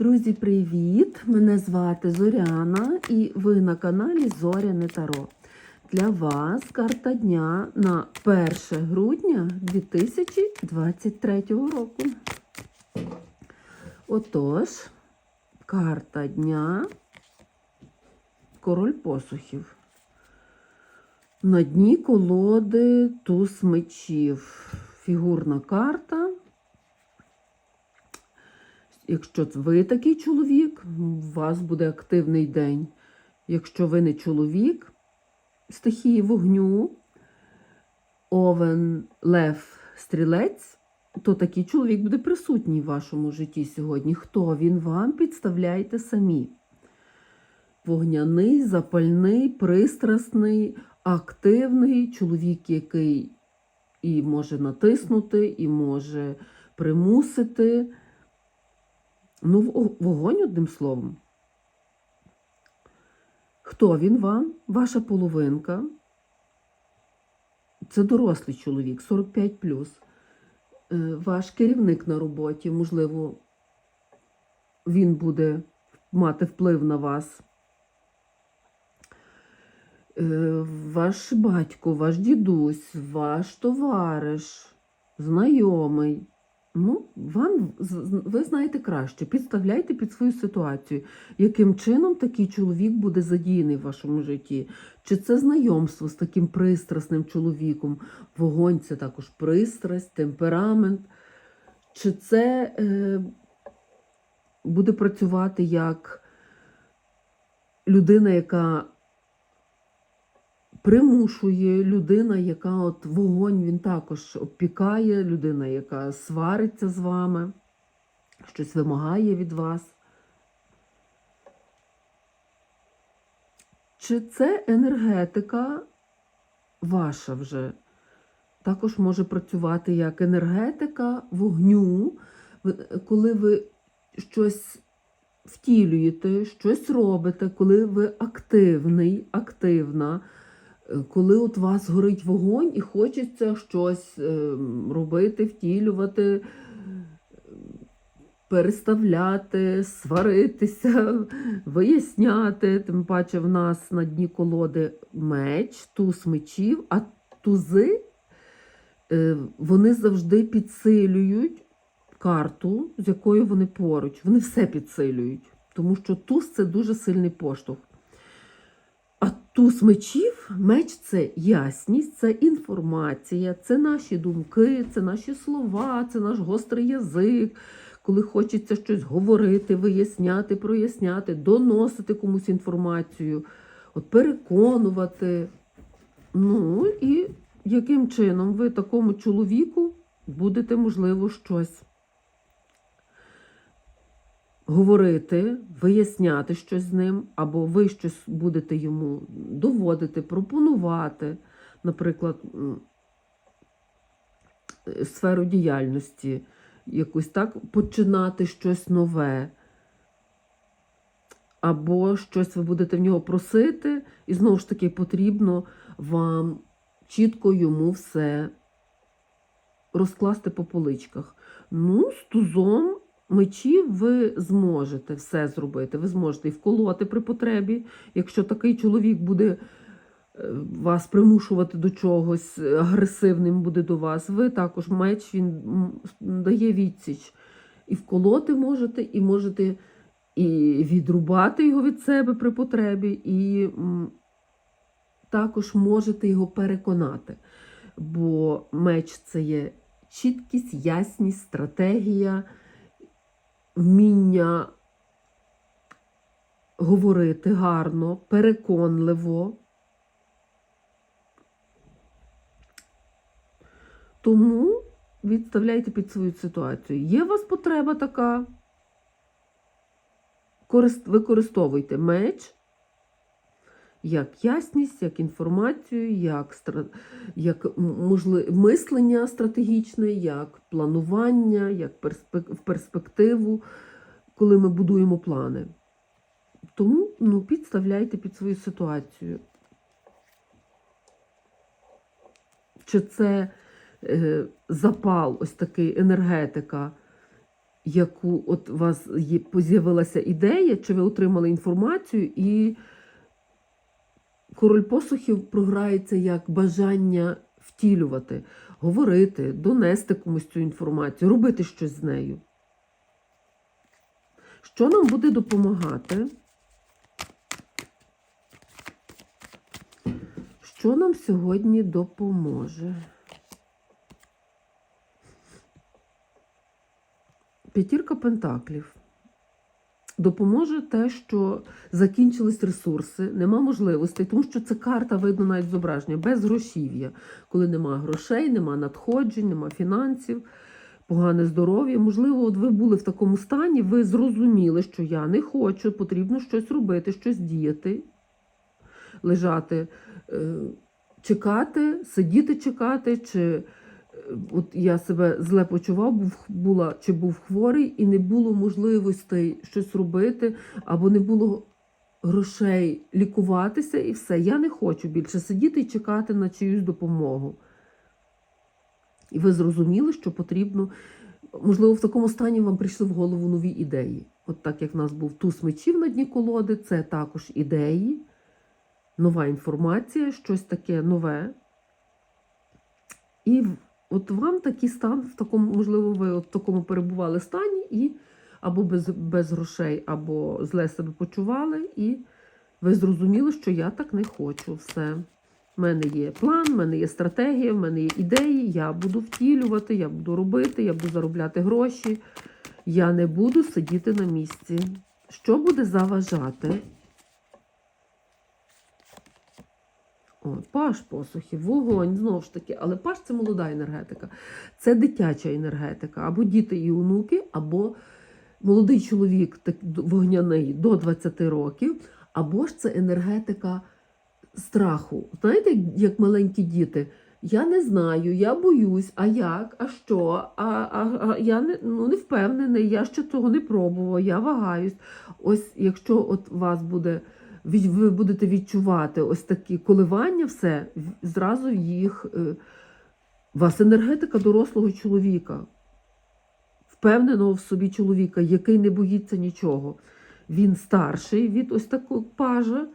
Друзі, привіт! Мене звати Зоряна і ви на каналі Зоряне Таро. Для вас карта дня на 1 грудня 2023 року. Отож, карта дня Король посухів. На дні колоди туз мечів. Фігурна карта. Якщо ви такий чоловік, у вас буде активний день. Якщо ви не чоловік, стихії вогню, овен, лев, стрілець, то такий чоловік буде присутній в вашому житті сьогодні. Хто він вам підставляйте самі. Вогняний, запальний, пристрасний, активний чоловік, який і може натиснути, і може примусити. Ну, вогонь одним словом. Хто він вам? Ваша половинка. Це дорослий чоловік, 45 Е, Ваш керівник на роботі, можливо, він буде мати вплив на вас. Е, Ваш батько, ваш дідусь, ваш товариш, знайомий. Ну, вам ви знаєте краще. Підставляйте під свою ситуацію, яким чином такий чоловік буде задіяний в вашому житті. Чи це знайомство з таким пристрасним чоловіком? Вогонь це також пристрасть, темперамент. Чи це е, буде працювати як людина, яка примушує, людина, яка от вогонь він також опікає, людина, яка свариться з вами, щось вимагає від вас. Чи це енергетика ваша вже? Також може працювати як енергетика вогню, коли ви щось втілюєте, щось робите, коли ви активний, активна, коли от у вас горить вогонь і хочеться щось е, робити, втілювати, е, переставляти, сваритися, виясняти. Тим паче в нас на дні колоди меч, туз мечів, а тузи е, вони завжди підсилюють карту, з якою вони поруч. Вони все підсилюють, тому що туз це дуже сильний поштовх. Туз мечів, меч це ясність, це інформація, це наші думки, це наші слова, це наш гострий язик, коли хочеться щось говорити, виясняти, проясняти, доносити комусь інформацію, от переконувати. Ну і яким чином ви такому чоловіку будете, можливо, щось говорити, виясняти щось з ним, або ви щось будете йому доводити, пропонувати, наприклад, е, сферу діяльності, якось так починати щось нове. Або щось ви будете в нього просити, і знову ж таки потрібно вам чітко йому все розкласти по поличках. Ну, з тузом мечів ви зможете все зробити. Ви зможете і вколоти при потребі, якщо такий чоловік буде е, вас примушувати до чогось, агресивним буде до вас. Ви також меч він дає відсіч. І вколоти можете, і можете і відрубати його від себе при потребі, і також можете його переконати. Бо меч це є чіткість, ясність, стратегія, вміння говорити гарно, переконливо. Тому відставляйте під свою ситуацію. Є у вас потреба така? Використовуйте меч як ясність, як інформацію, як, як м- мислення стратегічне, як планування, як перспек... в перспективу, коли ми будуємо плани. Тому ну, підставляйте під свою ситуацію. Чи це е, запал, ось такий енергетика, яку от у вас є, з'явилася ідея, чи ви отримали інформацію, і король посухів програється як бажання втілювати, говорити, донести комусь цю інформацію, робити щось з нею. Що нам буде допомагати? Що нам сьогодні допоможе? П'ятірка пентаклів. Допоможе те, що закінчились ресурси, нема можливостей, тому що це карта видно навіть зображення, без грошів'я. Коли нема грошей, нема надходжень, нема фінансів, погане здоров'я. Можливо, от ви були в такому стані, ви зрозуміли, що я не хочу, потрібно щось робити, щось діяти, лежати, е, чекати, сидіти чекати, чи от я себе зле почував, був, була, чи був хворий, і не було можливостей щось робити, або не було грошей лікуватися, і все. Я не хочу більше сидіти і чекати на чиюсь допомогу. І ви зрозуміли, що потрібно. Можливо, в такому стані вам прийшли в голову нові ідеї. От так як в нас був туз мечів на дні колоди, це також ідеї, нова інформація, щось таке нове. І от вам такий стан, в такому, можливо, ви от в такому перебували стані, і або без, без грошей, або зле себе почували, і ви зрозуміли, що я так не хочу. Все. У мене є план, в мене є стратегія, в мене є ідеї, я буду втілювати, я буду робити, я буду заробляти гроші. Я не буду сидіти на місці. Що буде заважати? Паш посухів, вогонь, знову ж таки, але паш це молода енергетика, це дитяча енергетика, або діти і онуки, або молодий чоловік так, вогняний до 20 років, або ж це енергетика страху. Знаєте, як маленькі діти. Я не знаю, я боюсь, а як, а що, а, а, а я не, ну, не впевнений, я ще цього не пробував, я вагаюсь. Ось якщо от вас буде, ви будете відчувати ось такі коливання, все, зразу їх. е, вас енергетика дорослого чоловіка, впевненого в собі чоловіка, який не боїться нічого. Він старший від ось такого пажа,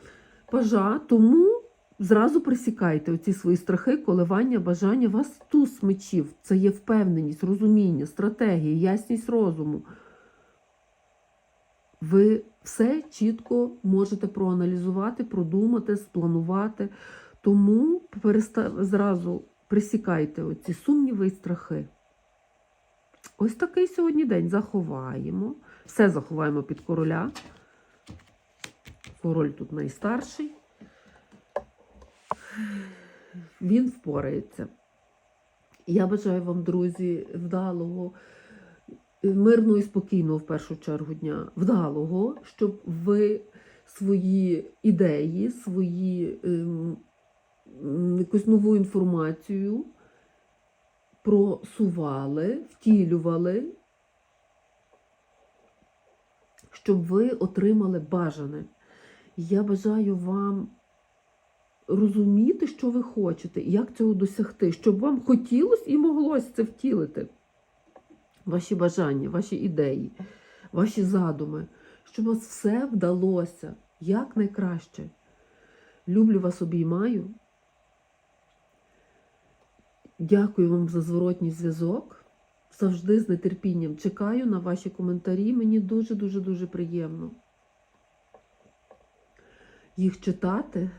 пажа, тому зразу присікайте оці свої страхи, коливання, бажання. Вас туз мечів. Це є впевненість, розуміння, стратегія, ясність розуму. Ви все чітко можете проаналізувати, продумати, спланувати. Тому переста... зразу присікайте оці сумніви і страхи. Ось такий сьогодні день заховаємо. Все заховаємо під короля. Король тут найстарший. Він впорається. Я бажаю вам, друзі, вдалого, мирного і спокійного в першу чергу дня, вдалого, щоб ви свої ідеї, свої ем, якусь нову інформацію просували, втілювали, щоб ви отримали бажане. Я бажаю вам розуміти, що ви хочете, як цього досягти, щоб вам хотілося і моглося це втілити. Ваші бажання, ваші ідеї, ваші задуми, щоб у вас все вдалося як найкраще. Люблю вас, обіймаю. Дякую вам за зворотній зв'язок. Завжди з нетерпінням чекаю на ваші коментарі. Мені дуже-дуже дуже приємно їх читати.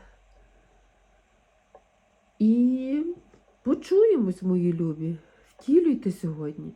І почуємось, мої любі. Втілюйте сьогодні.